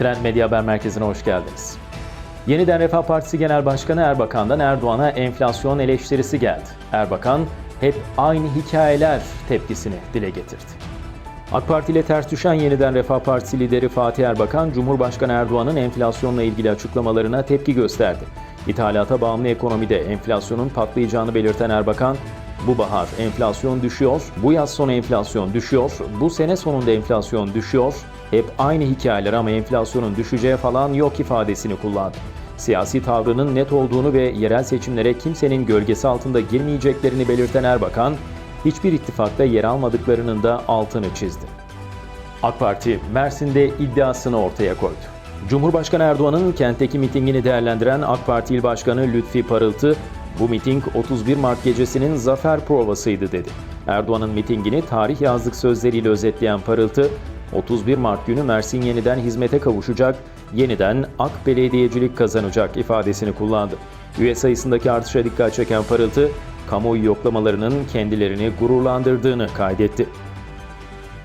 Trend Medya Haber Merkezi'ne hoş geldiniz. Yeniden Refah Partisi Genel Başkanı Erbakan'dan Erdoğan'a enflasyon eleştirisi geldi. Erbakan hep aynı hikayeler tepkisini dile getirdi. AK Parti ile ters düşen Yeniden Refah Partisi lideri Fatih Erbakan, Cumhurbaşkanı Erdoğan'ın enflasyonla ilgili açıklamalarına tepki gösterdi. İthalata bağımlı ekonomide enflasyonun patlayacağını belirten Erbakan, bu bahar enflasyon düşüyor, bu yaz sonu enflasyon düşüyor, bu sene sonunda enflasyon düşüyor, hep aynı hikayeler ama enflasyonun düşeceği falan yok ifadesini kullandı. Siyasi tavrının net olduğunu ve yerel seçimlere kimsenin gölgesi altında girmeyeceklerini belirten Erbakan, hiçbir ittifakta yer almadıklarının da altını çizdi. AK Parti Mersin'de iddiasını ortaya koydu. Cumhurbaşkanı Erdoğan'ın kentteki mitingini değerlendiren AK Parti İl Başkanı Lütfi Parıltı, bu miting 31 Mart gecesinin zafer provasıydı dedi. Erdoğan'ın mitingini tarih yazdık sözleriyle özetleyen Parıltı, 31 Mart günü Mersin yeniden hizmete kavuşacak, yeniden AK belediyecilik kazanacak ifadesini kullandı. Üye sayısındaki artışa dikkat çeken Parıltı, kamuoyu yoklamalarının kendilerini gururlandırdığını kaydetti.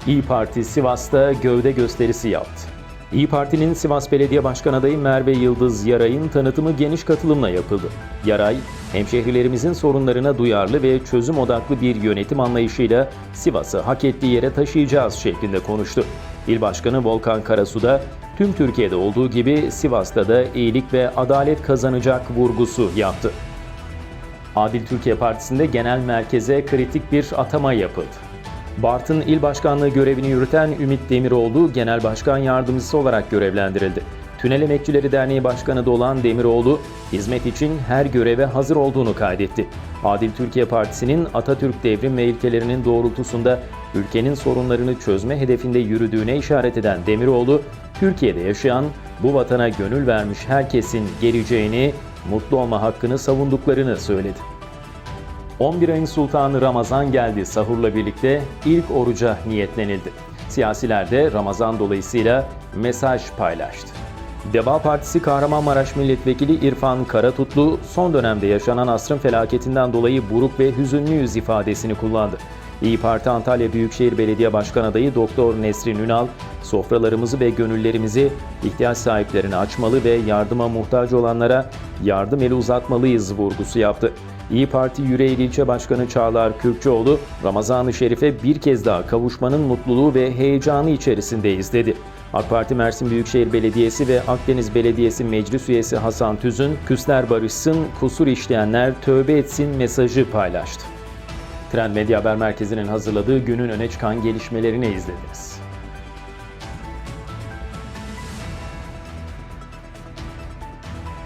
İyi Parti Sivas'ta gövde gösterisi yaptı. İyi Parti'nin Sivas Belediye Başkan adayı Merve Yıldız Yaray'ın tanıtımı geniş katılımla yapıldı. Yaray, hemşehrilerimizin sorunlarına duyarlı ve çözüm odaklı bir yönetim anlayışıyla Sivas'ı hak ettiği yere taşıyacağız şeklinde konuştu. İl Başkanı Volkan Karasu da tüm Türkiye'de olduğu gibi Sivas'ta da iyilik ve adalet kazanacak vurgusu yaptı. Adil Türkiye Partisi'nde genel merkeze kritik bir atama yapıldı. Bartın İl Başkanlığı görevini yürüten Ümit Demiroğlu Genel Başkan Yardımcısı olarak görevlendirildi. Tünel Emekçileri Derneği Başkanı da olan Demiroğlu, hizmet için her göreve hazır olduğunu kaydetti. Adil Türkiye Partisi'nin Atatürk devrim ve ilkelerinin doğrultusunda ülkenin sorunlarını çözme hedefinde yürüdüğüne işaret eden Demiroğlu, Türkiye'de yaşayan, bu vatana gönül vermiş herkesin geleceğini, mutlu olma hakkını savunduklarını söyledi. 11 ayın sultanı Ramazan geldi. Sahurla birlikte ilk oruca niyetlenildi. Siyasiler de Ramazan dolayısıyla mesaj paylaştı. Deva Partisi Kahramanmaraş Milletvekili İrfan Karatutlu son dönemde yaşanan asrın felaketinden dolayı buruk ve hüzünlüyüz ifadesini kullandı. İyi Parti Antalya Büyükşehir Belediye Başkan adayı Doktor Nesrin Ünal, sofralarımızı ve gönüllerimizi ihtiyaç sahiplerine açmalı ve yardıma muhtaç olanlara yardım eli uzatmalıyız vurgusu yaptı. İyi Parti Yüreğir İlçe Başkanı Çağlar Kürkçoğlu, Ramazan-ı Şerif'e bir kez daha kavuşmanın mutluluğu ve heyecanı içerisindeyiz dedi. AK Parti Mersin Büyükşehir Belediyesi ve Akdeniz Belediyesi Meclis Üyesi Hasan Tüzün, küsler barışsın, kusur işleyenler tövbe etsin mesajı paylaştı. Trend Medya Haber Merkezi'nin hazırladığı günün öne çıkan gelişmelerini izlediniz.